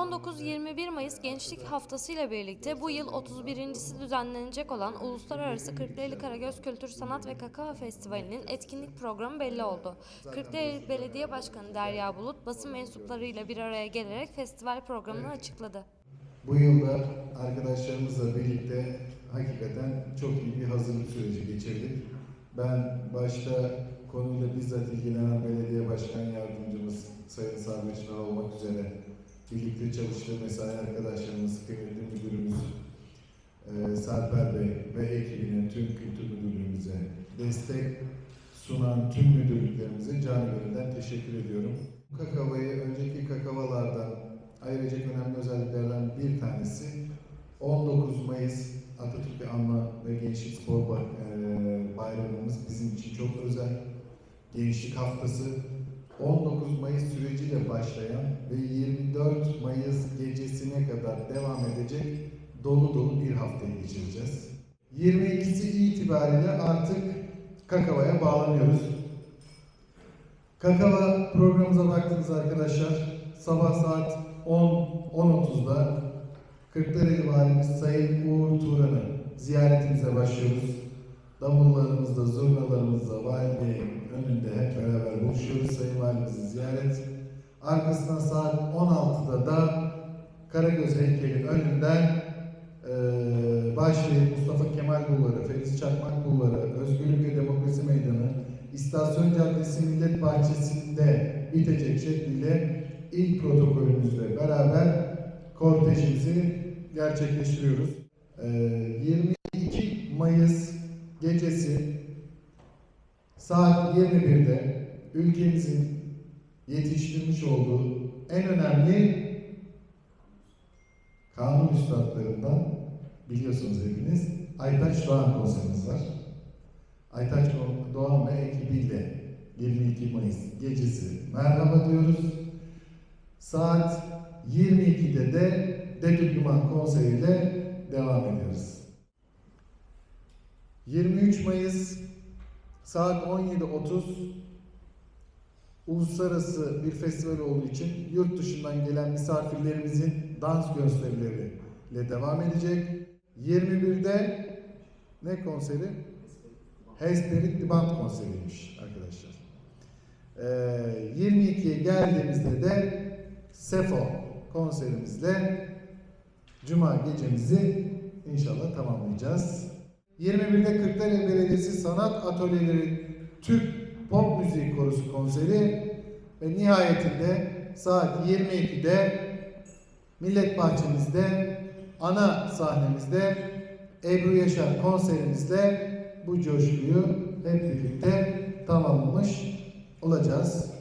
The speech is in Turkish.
19-21 Mayıs Gençlik Haftası ile birlikte bu yıl 31.si düzenlenecek olan Uluslararası Kırklareli Karagöz Kültür Sanat ve Kakao Festivali'nin etkinlik programı belli oldu. Kırklareli Belediye Başkanı Derya Bulut basın mensuplarıyla bir araya gelerek festival programını açıkladı. Bu yılda arkadaşlarımızla birlikte hakikaten çok iyi bir hazırlık süreci geçirdik. Ben başta konuyla bizzat ilgilenen belediye başkan yardımcımız Sayın Çınar olmak üzere birlikte çalıştığı mesai arkadaşlarımız, kıymetli müdürümüz e, Serper Bey ve ekibine, tüm kültür müdürlüğümüze destek sunan tüm müdürlüklerimize canı gönülden teşekkür ediyorum. Kakavayı önceki kakavalardan ayıracak önemli özelliklerden bir tanesi 19 Mayıs Atatürk'ü anma ve Gençlik Spor eee, Bayramımız bizim için çok özel. Gençlik Haftası 19 Mayıs süreciyle başlayan ve 24 Mayıs gecesine kadar devam edecek dolu dolu bir haftayı geçireceğiz. 22'si itibariyle artık Kakava'ya bağlanıyoruz. Kakava programımıza baktınız arkadaşlar. Sabah saat 10 10.30'da Kırklareli Valimiz Sayın Uğur Turan'ı ziyaretimize başlıyoruz. Davullarımızla, zurnalarımızla Vali Bey'in önünde hep beraber buluşuyoruz Sayın Valimizi ziyaret. Arkasından saat 16'da da Karagöz heykeli önünden eee başlayıp Mustafa Kemal Bulvarı, Feriz Çakmak Bulvarı, Özgürlük ve Demokrasi Meydanı, İstasyon Caddesi Millet Bahçesi'nde bitecek şekliyle ilk protokolümüzle beraber kortejimizi gerçekleştiriyoruz. Ee, 22 Mayıs gecesi saat 21'de ülkemizin yetiştirmiş olduğu en önemli kanun üstadlarından biliyorsunuz hepiniz Aytaç Doğan konserimiz var. Aytaç Doğan ve ekibiyle 22 Mayıs gecesi merhaba diyoruz. Saat 22'de de Dedüklüman konseriyle devam ediyoruz. 23 Mayıs saat 17.30 uluslararası bir festival olduğu için yurt dışından gelen misafirlerimizin dans gösterileriyle devam edecek. 21'de ne konseri? Hesperit Band konseriymiş arkadaşlar. Ee, 22'ye geldiğimizde de Sefo konserimizle Cuma gecemizi inşallah tamamlayacağız. 21'de Kırklareli Belediyesi Sanat Atölyeleri Türk Pop Müziği Korosu konseri ve nihayetinde saat 22'de Millet Bahçemizde ana sahnemizde Ebru Yaşar konserimizle bu coşkuyu hep birlikte tamamlamış olacağız.